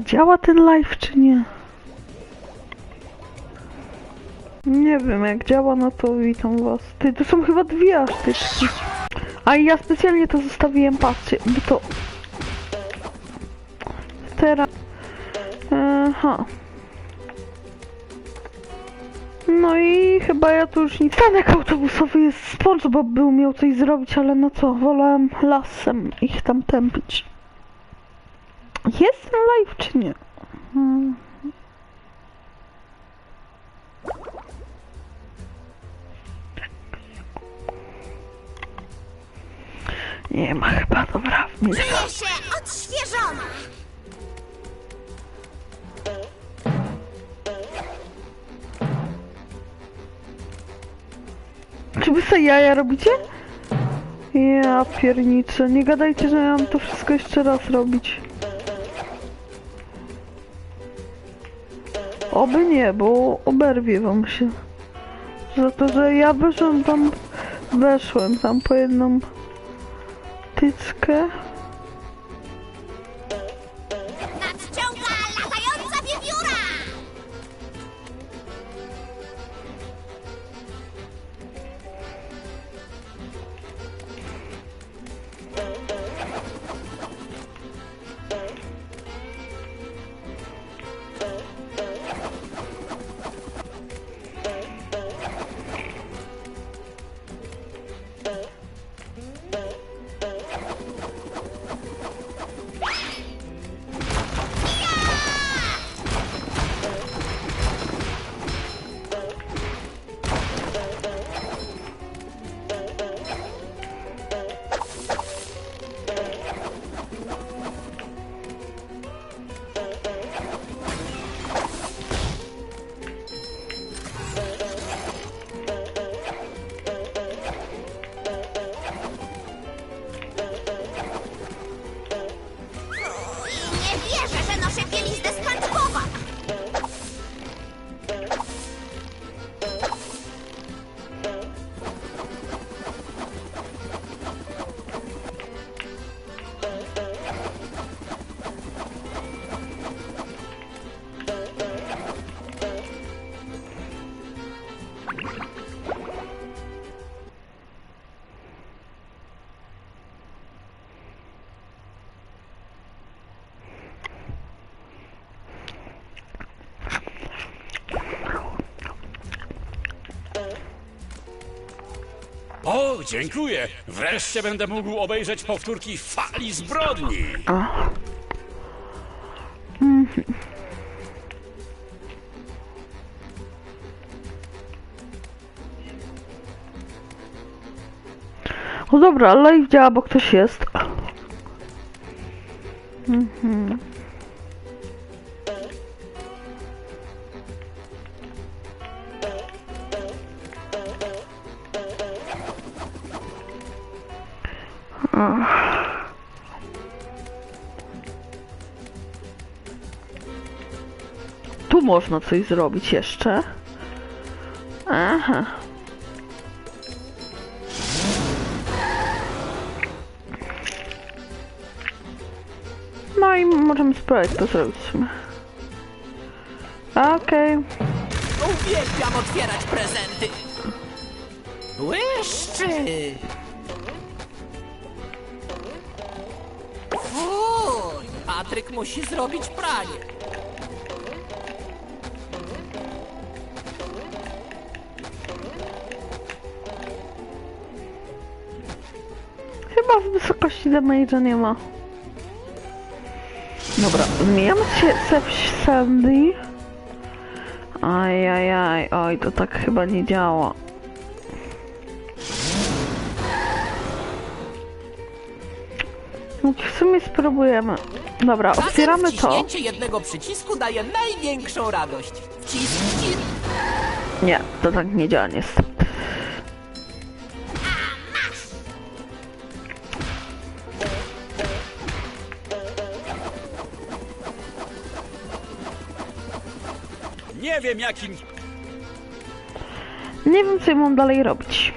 Działa ten live, czy nie? Nie wiem, jak działa, no to witam was. Ty, to są chyba dwie asztyczki. A i ja specjalnie to zostawiłem, patrzcie, bo to... Teraz... Aha. No i chyba ja tu już nic. Stanek autobusowy jest SpongeBob był miał coś zrobić, ale no co, wolałem lasem ich tam tępić. Jest live czy nie? Hmm. Nie ma chyba, dobra. Czuję się odświeżona. Czy wy sobie jaja robicie? Ja pierniczę, nie gadajcie, że ja mam to wszystko jeszcze raz robić. Oby nie, bo oberwie wam się. Za to, że ja weszłem tam, weszłem tam po jedną tyckę. O, dziękuję. Wreszcie będę mógł obejrzeć powtórki fali zbrodni. O dobra, live działa, bo ktoś jest. Tu można coś zrobić jeszcze. Aha. No i możemy spróbować to zrobić. Okej. Uwielbiam otwierać prezenty. Błyszczy! Fuj, Patryk musi zrobić pranie. Chyba w wysokości damage'a nie ma. Dobra, zmieniamy się w Sandy. Ajajaj, oj, to tak chyba nie działa. W sumie spróbujemy. Dobra, Czasem otwieramy to. jednego przycisku daje największą radość. Nie, to tak nie działa niestety. Nie wiem jakim Nie wiem co ja mam dalej robić.